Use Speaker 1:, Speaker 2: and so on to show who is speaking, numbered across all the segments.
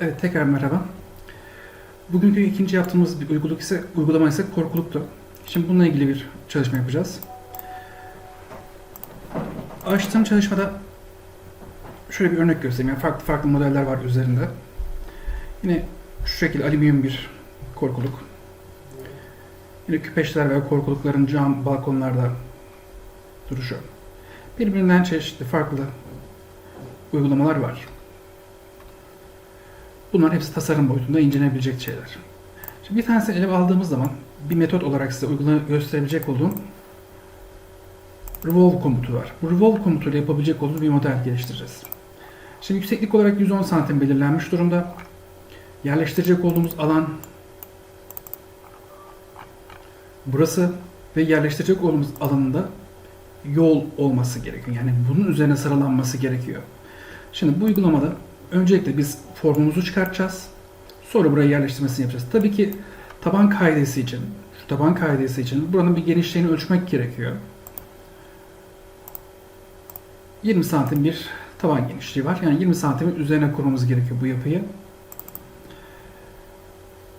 Speaker 1: Evet tekrar merhaba. Bugünkü ikinci yaptığımız bir uyguluk ise, uygulama ise korkuluktu. Şimdi bununla ilgili bir çalışma yapacağız. Açtığım çalışmada şöyle bir örnek göstereyim. Yani farklı farklı modeller var üzerinde. Yine şu şekilde alüminyum bir korkuluk. Yine küpeşler ve korkulukların cam balkonlarda duruşu. Birbirinden çeşitli farklı uygulamalar var. Bunların hepsi tasarım boyutunda incelenebilecek şeyler. Şimdi bir tanesini ele aldığımız zaman bir metot olarak size uygulama gösterebilecek olduğum revolve komutu var. Bu revolve komutuyla yapabilecek olduğumuz bir model geliştireceğiz. Şimdi yükseklik olarak 110 santim belirlenmiş durumda. Yerleştirecek olduğumuz alan burası ve yerleştirecek olduğumuz alanında yol olması gerekiyor. Yani bunun üzerine sıralanması gerekiyor. Şimdi bu uygulamada öncelikle biz formumuzu çıkartacağız. Sonra buraya yerleştirmesini yapacağız. Tabii ki taban kaidesi için, şu taban kaidesi için buranın bir genişliğini ölçmek gerekiyor. 20 santim bir taban genişliği var. Yani 20 santimin üzerine kurmamız gerekiyor bu yapıyı.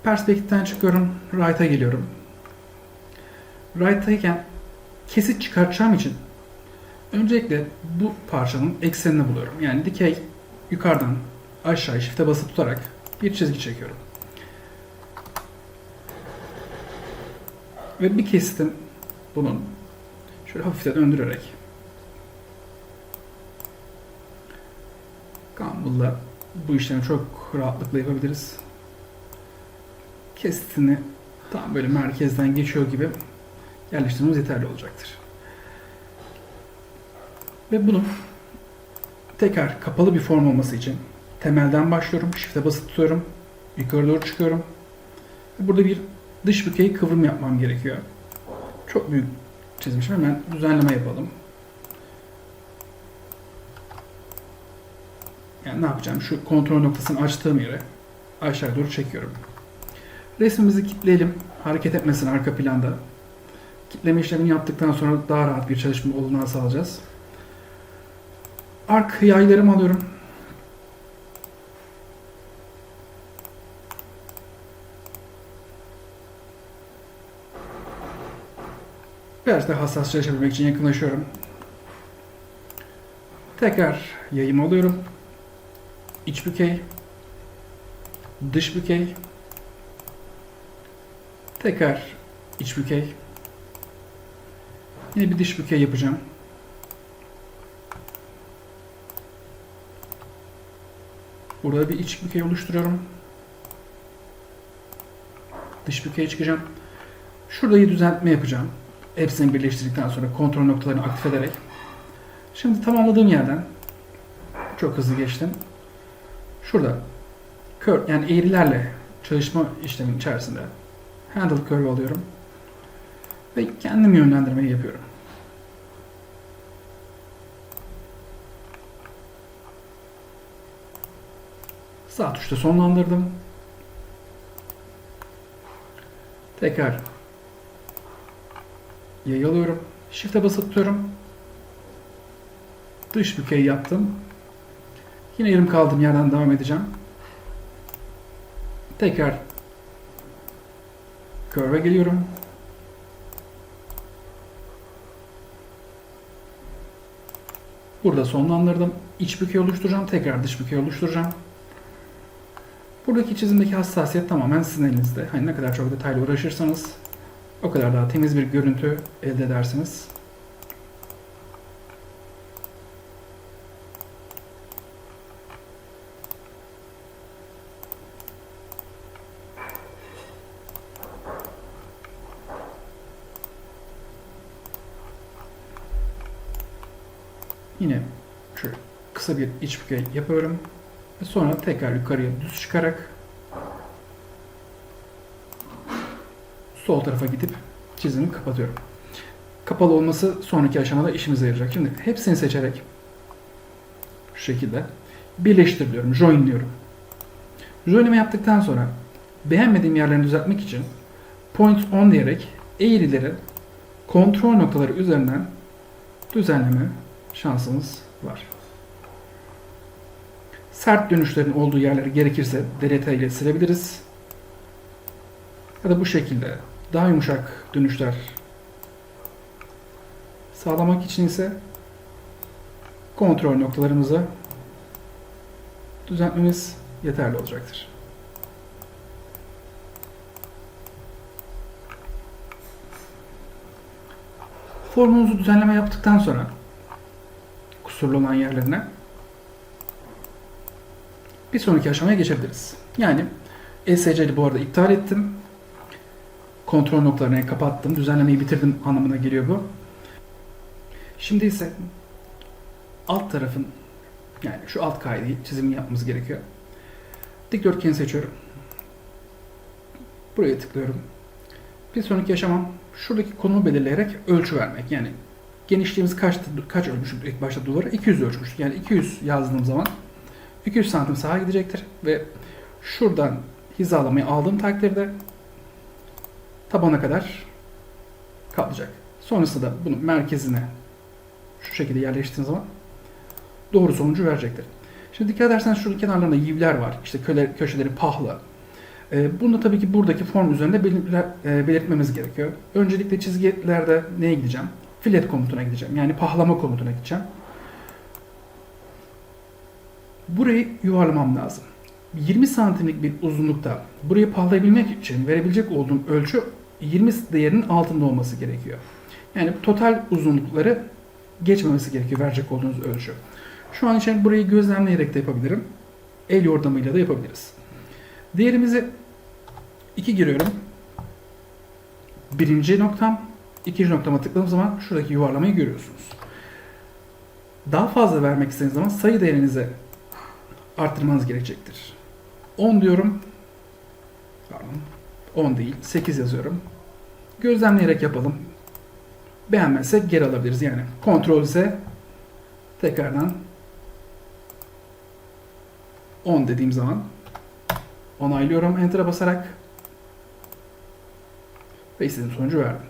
Speaker 1: Perspektiften çıkıyorum. Right'a geliyorum. Right'tayken kesit çıkartacağım için öncelikle bu parçanın eksenini buluyorum. Yani dikey yukarıdan aşağı shift'e basıp tutarak bir çizgi çekiyorum. Ve bir kesitim bunun şöyle hafifte döndürerek Gumball'la bu işlemi çok rahatlıkla yapabiliriz. Kesitini tam böyle merkezden geçiyor gibi yerleştirmemiz yeterli olacaktır. Ve bunu tekrar kapalı bir form olması için temelden başlıyorum. Shift'e basıp tutuyorum. Yukarı doğru çıkıyorum. Burada bir dış bükey kıvrım yapmam gerekiyor. Çok büyük çizmişim. Hemen düzenleme yapalım. Yani ne yapacağım? Şu kontrol noktasını açtığım yere aşağı doğru çekiyorum. Resmimizi kilitleyelim. Hareket etmesin arka planda. Kitleme işlemini yaptıktan sonra daha rahat bir çalışma olanağı sağlayacağız. Ark yaylarımı alıyorum. Biraz daha hassas çalışabilmek için yakınlaşıyorum. Tekrar yayımı alıyorum. İç bükey, dış bükey, tekrar iç bükey, yine bir dış bükey yapacağım. Burada bir iç bükey oluşturuyorum. Dış bükeye çıkacağım. Bir düzeltme yapacağım. Hepsini birleştirdikten sonra kontrol noktalarını aktif ederek. Şimdi tamamladığım yerden çok hızlı geçtim. Şurada curve yani eğrilerle çalışma işleminin içerisinde handle curve alıyorum ve kendim yönlendirmeyi yapıyorum. Sağ tuşta sonlandırdım. Tekrar yayı alıyorum. Shift'e basıp tutuyorum. Dış bükey yaptım. Yine yarım kaldığım yerden devam edeceğim. Tekrar curve'e geliyorum. Burada sonlandırdım. İç bükey oluşturacağım. Tekrar dış bükey oluşturacağım. Buradaki çizimdeki hassasiyet tamamen sizin elinizde. Hani ne kadar çok detaylı uğraşırsanız o kadar daha temiz bir görüntü elde edersiniz. Yine şöyle kısa bir iç bükey yapıyorum. Ve sonra tekrar yukarıya düz çıkarak sol tarafa gidip çizimi kapatıyorum. Kapalı olması sonraki aşamada işimize yarayacak. Şimdi hepsini seçerek şu şekilde birleştiriyorum, joinliyorum. Joinleme yaptıktan sonra beğenmediğim yerlerini düzeltmek için point on diyerek eğrileri kontrol noktaları üzerinden düzenleme şansımız var. Sert dönüşlerin olduğu yerleri gerekirse DLT ile silebiliriz. Ya da bu şekilde daha yumuşak dönüşler sağlamak için ise kontrol noktalarımızı düzeltmemiz yeterli olacaktır. Formunuzu düzenleme yaptıktan sonra kusurlu olan yerlerine bir sonraki aşamaya geçebiliriz. Yani ESC'li bu arada iptal ettim. Kontrol noktalarını kapattım. Düzenlemeyi bitirdim anlamına geliyor bu. Şimdi ise alt tarafın yani şu alt kaideyi çizimini yapmamız gerekiyor. Dikdörtgeni seçiyorum. Buraya tıklıyorum. Bir sonraki aşamam şuradaki konumu belirleyerek ölçü vermek. Yani genişliğimiz kaç kaç ölmüştük ilk başta duvara? 200 ölçmüştük. Yani 200 yazdığım zaman 200 santim sağa gidecektir ve şuradan hizalamayı aldığım takdirde tabana kadar kalacak. Sonrasında bunu merkezine şu şekilde yerleştirdiğiniz zaman doğru sonucu verecektir. Şimdi dikkat ederseniz şurada kenarlarında yivler var. İşte köle, köşeleri pahlı. Ee, bunu da tabii ki buradaki form üzerinde belir- e, belirtmemiz gerekiyor. Öncelikle çizgilerde neye gideceğim? Filet komutuna gideceğim. Yani pahlama komutuna gideceğim. Burayı yuvarlamam lazım. 20 santimlik bir uzunlukta burayı pahlayabilmek için verebilecek olduğum ölçü 20 değerinin altında olması gerekiyor. Yani total uzunlukları geçmemesi gerekiyor verecek olduğunuz ölçü. Şu an için burayı gözlemleyerek de yapabilirim. El yordamıyla da yapabiliriz. Değerimizi 2 giriyorum. Birinci noktam, ikinci noktama tıkladığım zaman şuradaki yuvarlamayı görüyorsunuz. Daha fazla vermek istediğiniz zaman sayı değerinizi arttırmanız gerekecektir. 10 diyorum. Pardon. 10 değil. 8 yazıyorum. Gözlemleyerek yapalım. Beğenmezsek geri alabiliriz. Yani kontrol ise tekrardan 10 dediğim zaman onaylıyorum enter'a basarak ve istediğim sonucu verdim.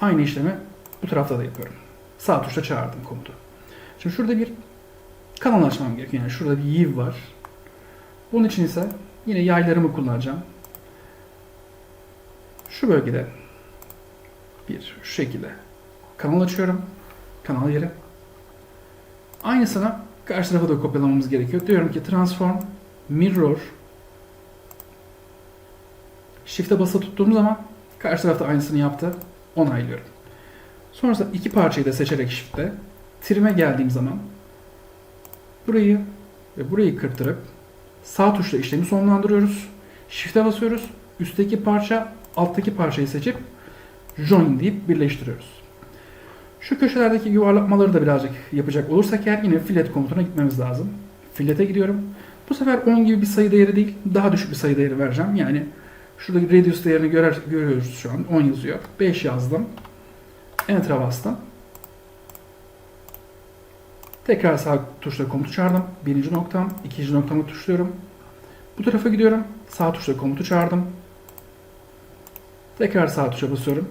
Speaker 1: Aynı işlemi bu tarafta da yapıyorum. Sağ tuşla çağırdım komutu. Şimdi şurada bir kanal açmam gerekiyor. Yani şurada bir yiv var. Bunun için ise yine yaylarımı kullanacağım. Şu bölgede bir şu şekilde kanal açıyorum. Kanal yeri. Aynısını karşı tarafa da kopyalamamız gerekiyor. Diyorum ki transform mirror Shift'e basılı tuttuğum zaman karşı tarafta aynısını yaptı. Onaylıyorum. Sonrasında iki parçayı da seçerek Shift'te trim'e geldiğim zaman burayı ve burayı kırptırıp sağ tuşla işlemi sonlandırıyoruz. Shift'e basıyoruz. Üstteki parça, alttaki parçayı seçip join deyip birleştiriyoruz. Şu köşelerdeki yuvarlatmaları da birazcık yapacak olursak eğer yine fillet komutuna gitmemiz lazım. Fillete gidiyorum. Bu sefer 10 gibi bir sayı değeri değil, daha düşük bir sayı değeri vereceğim. Yani şurada radius değerini görer, görüyoruz şu an. 10 yazıyor. 5 yazdım. Enter'a bastım. Tekrar sağ tuşla komutu çağırdım. Birinci noktam, ikinci noktamı tuşluyorum. Bu tarafa gidiyorum. Sağ tuşla komutu çağırdım. Tekrar sağ tuşa basıyorum.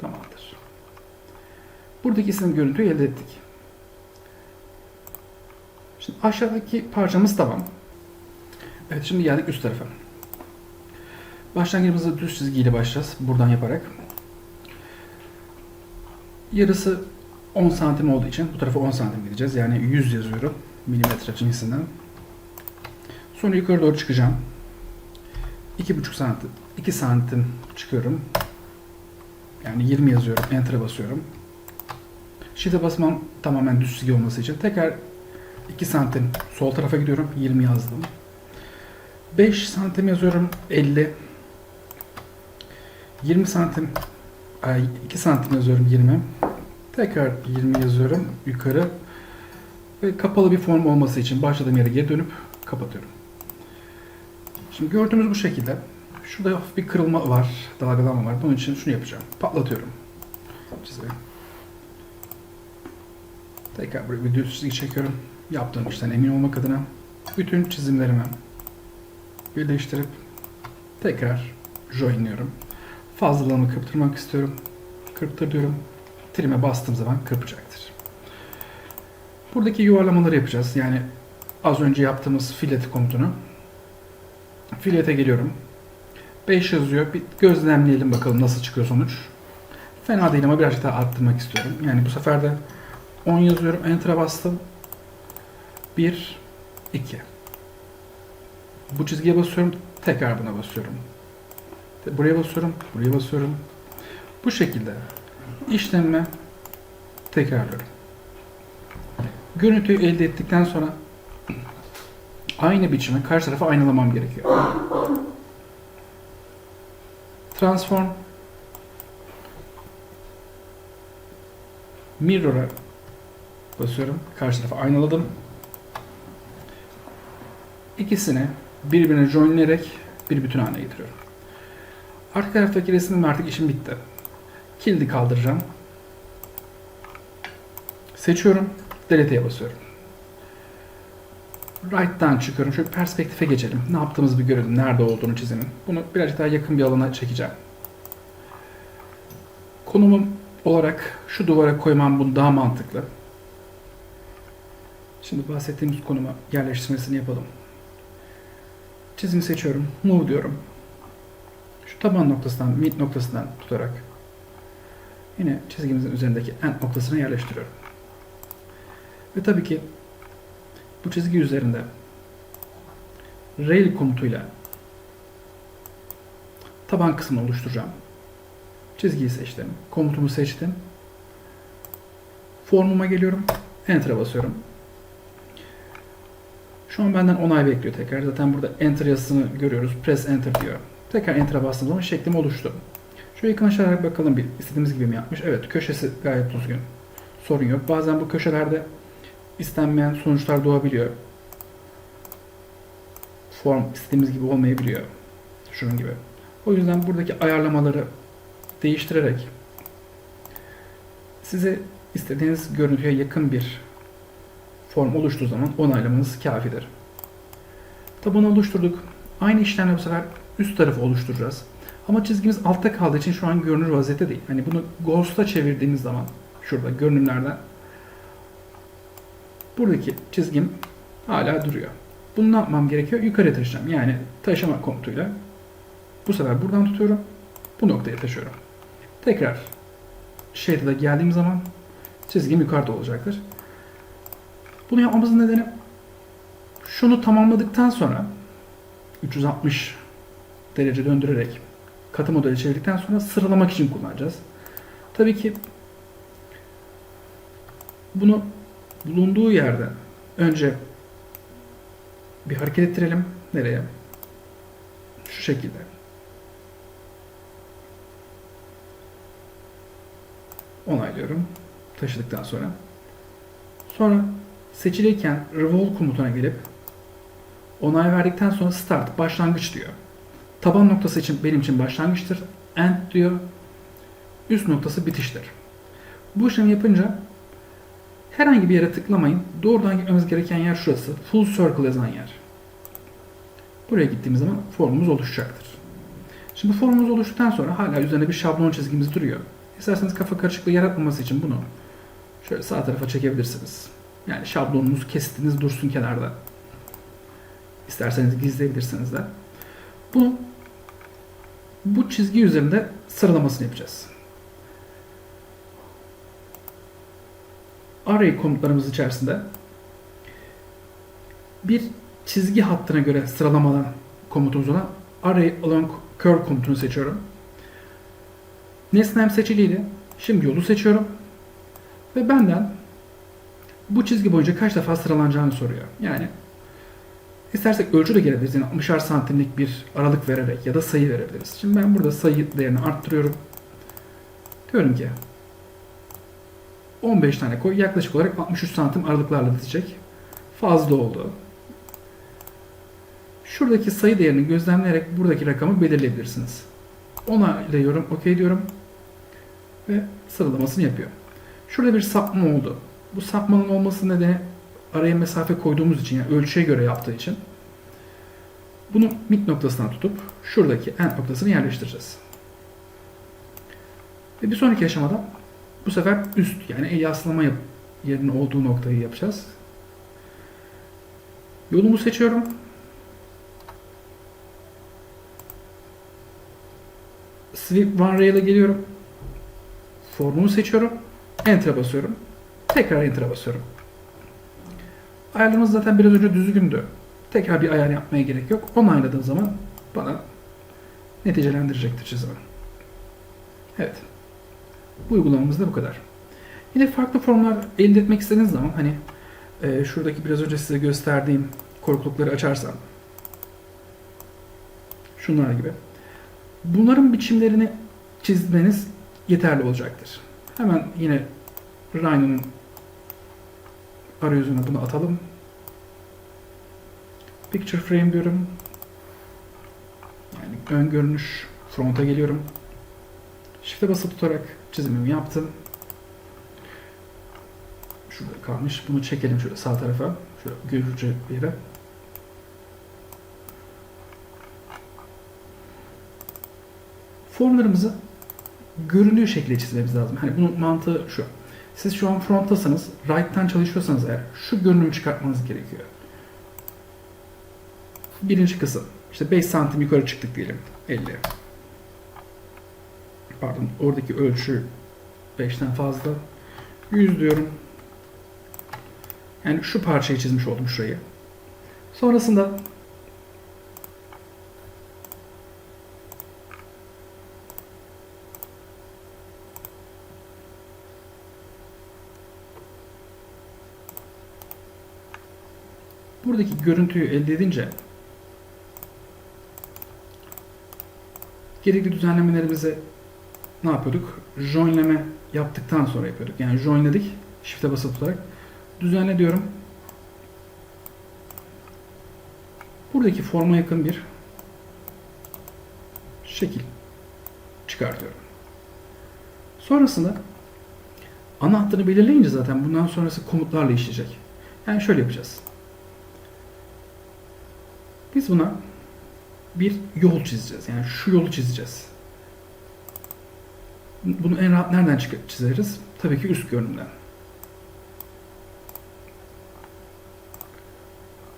Speaker 1: Tamamdır. Buradaki isim görüntüyü elde ettik. Şimdi aşağıdaki parçamız tamam. Evet şimdi geldik üst tarafa. Başlangıcımızda düz çizgiyle başlayacağız. Buradan yaparak. Yarısı 10 santim olduğu için bu tarafa 10 santim gideceğiz. Yani 100 yazıyorum. Milimetre cinsinden. Sonra yukarı doğru çıkacağım. 2,5 santim. 2 santim çıkıyorum. Yani 20 yazıyorum. Enter'a basıyorum. Shift'e basmam tamamen düz çizgi olması için. Tekrar 2 santim sol tarafa gidiyorum. 20 yazdım. 5 santim yazıyorum. 50. 20 santim. Ay 2 santim yazıyorum 20. Tekrar 20 yazıyorum yukarı. Ve kapalı bir form olması için başladığım yere geri dönüp kapatıyorum. Şimdi gördüğümüz bu şekilde. Şurada hafif bir kırılma var, dalgalanma var. Bunun için şunu yapacağım. Patlatıyorum. Çizimi. Tekrar buraya bir düz çizgi çekiyorum. Yaptığım işten emin olmak adına bütün çizimlerimi birleştirip tekrar joinliyorum. Fazlalığımı kırptırmak istiyorum. Kırptır diyorum. Trim'e bastığım zaman kırpacaktır. Buradaki yuvarlamaları yapacağız. Yani az önce yaptığımız filet komutunu. Filete geliyorum. 5 yazıyor. Bir gözlemleyelim bakalım nasıl çıkıyor sonuç. Fena değil ama birazcık daha arttırmak istiyorum. Yani bu sefer de 10 yazıyorum. Enter'a bastım. 1, 2. Bu çizgiye basıyorum. Tekrar buna basıyorum. Buraya basıyorum. Buraya basıyorum. Bu şekilde işlemimi tekrarlıyorum. Görüntüyü elde ettikten sonra aynı biçimi karşı tarafa aynalamam gerekiyor. Transform Mirror'a basıyorum. Karşı tarafa aynaladım. İkisini birbirine joinleyerek bir bütün haline getiriyorum. Arka taraftaki resmim artık işim bitti. Kilidi kaldıracağım. Seçiyorum. Delete'ye basıyorum. Right'tan çıkıyorum. Şöyle perspektife geçelim. Ne yaptığımızı bir görelim. Nerede olduğunu çizimin. Bunu birazcık daha yakın bir alana çekeceğim. Konumum olarak şu duvara koymam bunu daha mantıklı. Şimdi bahsettiğimiz konuma yerleştirmesini yapalım. Çizimi seçiyorum. Move diyorum. Şu taban noktasından, mid noktasından tutarak yine çizgimizin üzerindeki end noktasına yerleştiriyorum. Ve tabii ki bu çizgi üzerinde rail komutuyla taban kısmını oluşturacağım. Çizgiyi seçtim. Komutumu seçtim. Formuma geliyorum. Enter'a basıyorum. Şu an benden onay bekliyor tekrar. Zaten burada Enter yazısını görüyoruz. Press Enter diyor. Tekrar Enter'a bastığım zaman şeklim oluştu. Şöyle yakınlaşarak bakalım bir istediğimiz gibi mi yapmış. Evet köşesi gayet düzgün. Sorun yok. Bazen bu köşelerde istenmeyen sonuçlar doğabiliyor. Form istediğimiz gibi olmayabiliyor. Şunun gibi. O yüzden buradaki ayarlamaları değiştirerek size istediğiniz görüntüye yakın bir form oluştuğu zaman onaylamanız kafidir. Tabanı oluşturduk. Aynı işlemle bu sefer üst tarafı oluşturacağız. Ama çizgimiz altta kaldığı için şu an görünür vaziyette değil. Hani bunu Ghost'a çevirdiğimiz zaman şurada görünümlerde buradaki çizgim hala duruyor. Bunu ne yapmam gerekiyor? Yukarı taşıyacağım. Yani taşıma komutuyla bu sefer buradan tutuyorum. Bu noktaya taşıyorum. Tekrar shade'e geldiğim zaman çizgim yukarıda olacaktır. Bunu yapmamızın nedeni şunu tamamladıktan sonra 360 derece döndürerek katı modeli çevirdikten sonra sıralamak için kullanacağız. Tabii ki bunu bulunduğu yerde önce bir hareket ettirelim. Nereye? Şu şekilde. Onaylıyorum. Taşıdıktan sonra. Sonra seçilirken revolve komutuna gelip onay verdikten sonra start, başlangıç diyor. Taban noktası için benim için başlangıçtır. End diyor. Üst noktası bitiştir. Bu işlemi yapınca herhangi bir yere tıklamayın. Doğrudan gitmemiz gereken yer şurası. Full circle yazan yer. Buraya gittiğimiz zaman formumuz oluşacaktır. Şimdi formumuz oluştuktan sonra hala üzerine bir şablon çizgimiz duruyor. İsterseniz kafa karışıklığı yaratmaması için bunu şöyle sağ tarafa çekebilirsiniz. Yani şablonunuz kestiğiniz dursun kenarda. İsterseniz gizleyebilirsiniz de. Bunu bu çizgi üzerinde sıralamasını yapacağız. Array komutlarımız içerisinde bir çizgi hattına göre sıralamadan komutumuz olan array along curve komutunu seçiyorum. Nesnem seçiliydi. Şimdi yolu seçiyorum. Ve benden bu çizgi boyunca kaç defa sıralanacağını soruyor. Yani istersek ölçü de gelebiliriz. Yani 60'ar santimlik bir aralık vererek ya da sayı verebiliriz. Şimdi ben burada sayı değerini arttırıyorum. Diyorum ki 15 tane koy. Yaklaşık olarak 63 santim aralıklarla dizecek. Fazla oldu. Şuradaki sayı değerini gözlemleyerek buradaki rakamı belirleyebilirsiniz. Onaylıyorum, okey diyorum ve sıralamasını yapıyor. Şurada bir sapma oldu. Bu sapmanın olması nedeni araya mesafe koyduğumuz için yani ölçüye göre yaptığı için bunu mid noktasından tutup şuradaki end noktasını yerleştireceğiz. Ve bir sonraki aşamada bu sefer üst yani el yaslama yerinin olduğu noktayı yapacağız. Yolumu seçiyorum. Sweep One Rail'e geliyorum. Formumu seçiyorum. Enter'a basıyorum. Tekrar Enter'a basıyorum. Ayarlarımız zaten biraz önce düzgündü. Tekrar bir ayar yapmaya gerek yok. Onayladığım zaman bana neticelendirecektir çizimi. Evet. Bu uygulamamız da bu kadar. Yine farklı formlar elde etmek istediğiniz zaman hani e, şuradaki biraz önce size gösterdiğim korkulukları açarsam şunlar gibi. Bunların biçimlerini çizmeniz yeterli olacaktır. Hemen yine Rhino'nun arayüzüne bunu atalım. Picture frame diyorum. Yani ön görünüş fronta geliyorum. Shift'e basılı tutarak çizimimi yaptım. Şurada kalmış. Bunu çekelim şöyle sağ tarafa. Şöyle görücü bir yere. Formlarımızı göründüğü şekilde çizmemiz lazım. Hani bunun mantığı şu. Siz şu an fronttasınız, right'tan çalışıyorsanız eğer şu görünümü çıkartmanız gerekiyor. Birinci kısım. İşte 5 santim yukarı çıktık diyelim. 50. Pardon oradaki ölçü 5'ten fazla. 100 diyorum. Yani şu parçayı çizmiş oldum şurayı. Sonrasında buradaki görüntüyü elde edince gerekli düzenlemelerimizi ne yapıyorduk? Joinleme yaptıktan sonra yapıyorduk. Yani joinledik. Shift'e basılı tutarak. Düzenle diyorum. Buradaki forma yakın bir şekil çıkartıyorum. Sonrasında ana belirleyince zaten bundan sonrası komutlarla işleyecek. Yani şöyle yapacağız. Buna bir yol çizeceğiz. Yani şu yolu çizeceğiz. Bunu en rahat nereden çizeriz? Tabii ki üst görünümden.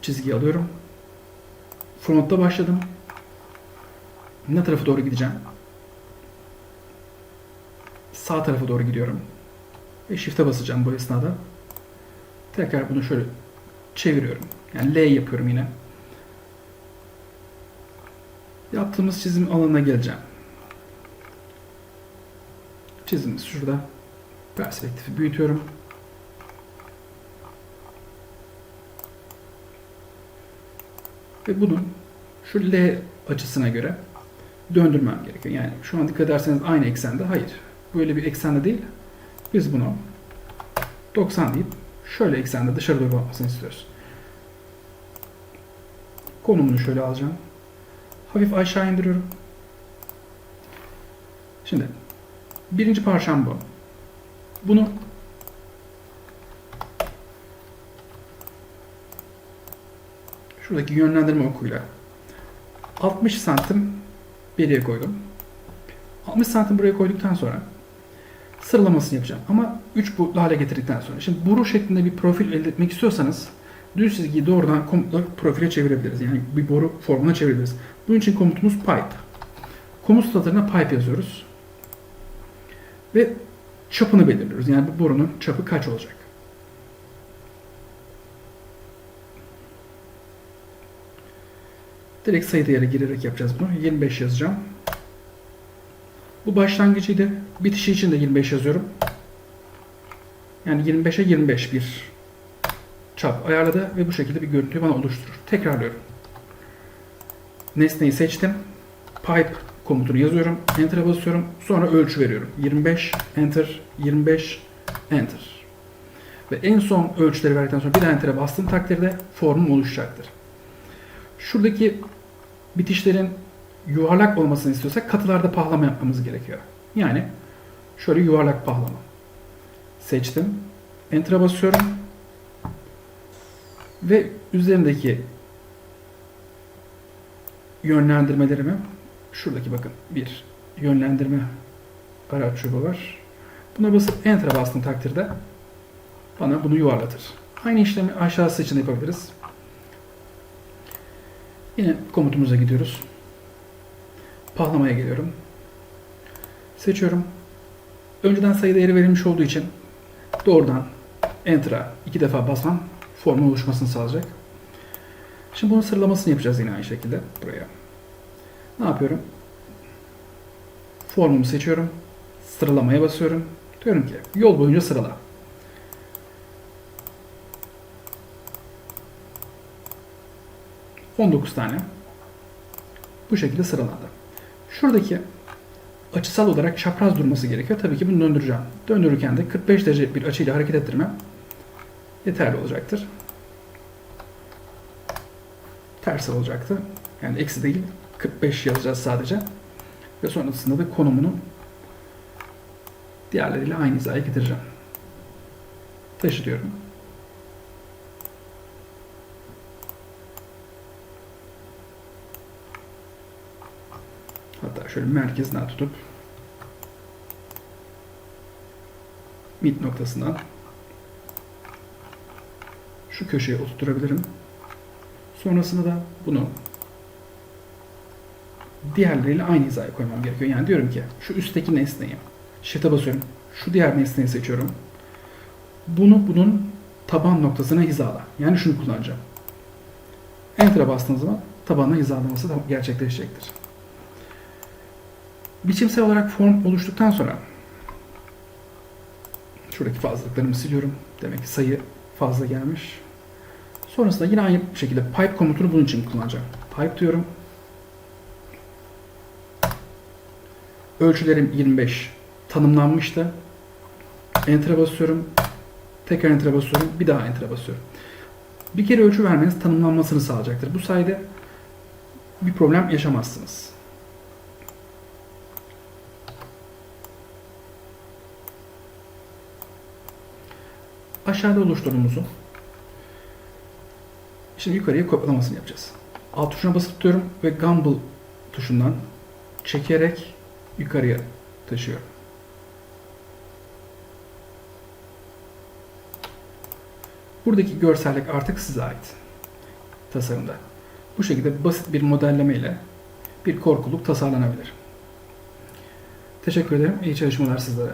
Speaker 1: Çizgiyi alıyorum. Frontta başladım. Ne tarafa doğru gideceğim? Sağ tarafa doğru gidiyorum. Ve shift'e basacağım bu esnada. Tekrar bunu şöyle çeviriyorum. Yani L yapıyorum yine. Yaptığımız çizim alanına geleceğim. Çizimimiz şurada. Perspektifi büyütüyorum. Ve bunun şu L açısına göre döndürmem gerekiyor. Yani şu an dikkat ederseniz aynı eksende. Hayır. Böyle bir eksende değil. Biz bunu 90 deyip şöyle eksende dışarı doğru bakmasını istiyoruz. Konumunu şöyle alacağım. Hafif aşağı indiriyorum. Şimdi birinci parçam bu. Bunu şuradaki yönlendirme okuyla 60 santim beriye koydum. 60 santim buraya koyduktan sonra sıralamasını yapacağım. Ama 3 boyutlu hale getirdikten sonra. Şimdi boru şeklinde bir profil elde etmek istiyorsanız düz çizgiyi doğrudan komutla profile çevirebiliriz. Yani bir boru formuna çevirebiliriz. Bunun için komutumuz pipe. Komut satırına pipe yazıyoruz. Ve çapını belirliyoruz. Yani bu borunun çapı kaç olacak? Direkt sayı değeri girerek yapacağız bunu. 25 yazacağım. Bu başlangıcıydı. Bitişi için de 25 yazıyorum. Yani 25'e 25 bir çap ayarladı ve bu şekilde bir görüntüyü bana oluşturur. Tekrarlıyorum. Nesneyi seçtim. Pipe komutunu yazıyorum. Enter'a basıyorum. Sonra ölçü veriyorum. 25, Enter, 25, Enter. Ve en son ölçüleri verdikten sonra bir Enter'a bastığım takdirde formum oluşacaktır. Şuradaki bitişlerin yuvarlak olmasını istiyorsak katılarda pahlama yapmamız gerekiyor. Yani şöyle yuvarlak pahlama. Seçtim. Enter'a basıyorum. Ve üzerindeki yönlendirmelerimi şuradaki bakın bir yönlendirme araç çubuğu var. Buna basıp Enter'a bastığım takdirde bana bunu yuvarlatır. Aynı işlemi aşağısı için yapabiliriz. Yine komutumuza gidiyoruz. Pahlamaya geliyorum. Seçiyorum. Önceden sayı değeri verilmiş olduğu için doğrudan Enter'a iki defa basmam formun oluşmasını sağlayacak. Şimdi bunun sıralamasını yapacağız yine aynı şekilde buraya. Ne yapıyorum? Formumu seçiyorum. Sıralamaya basıyorum. Diyorum ki yol boyunca sırala. ...19 tane... ...bu şekilde sıralandı. Şuradaki... ...açısal olarak çapraz durması gerekiyor. Tabii ki bunu döndüreceğim. Döndürürken de 45 derece bir açıyla hareket ettirmem... ...yeterli olacaktır. Ters olacaktı. Yani eksi değil 45 yazacağız sadece. Ve sonrasında da konumunu diğerleriyle aynı hizaya getireceğim. Taşıtıyorum. Hatta şöyle merkezinden tutup mid noktasından şu köşeye oturtturabilirim. Sonrasında da bunu diğerleriyle aynı hizaya koymam gerekiyor. Yani diyorum ki şu üstteki nesneyi shift'e basıyorum. Şu diğer nesneyi seçiyorum. Bunu bunun taban noktasına hizala. Yani şunu kullanacağım. Enter'a bastığınız zaman tabanla hizalaması gerçekleşecektir. Biçimsel olarak form oluştuktan sonra şuradaki fazlalıklarımı siliyorum. Demek ki sayı fazla gelmiş. Sonrasında yine aynı şekilde pipe komutunu bunun için kullanacağım. Pipe diyorum. Ölçülerim 25 tanımlanmıştı. Enter'a basıyorum. Tekrar Enter'a basıyorum. Bir daha Enter'a basıyorum. Bir kere ölçü vermeniz tanımlanmasını sağlayacaktır. Bu sayede bir problem yaşamazsınız. Aşağıda oluşturduğumuzu Şimdi yukarıya kopyalamasını yapacağız. Alt tuşuna basıp tutuyorum ve Gumball tuşundan çekerek yukarıya taşıyorum. Buradaki görsellik artık size ait tasarımda. Bu şekilde basit bir modelleme ile bir korkuluk tasarlanabilir. Teşekkür ederim. İyi çalışmalar sizlere.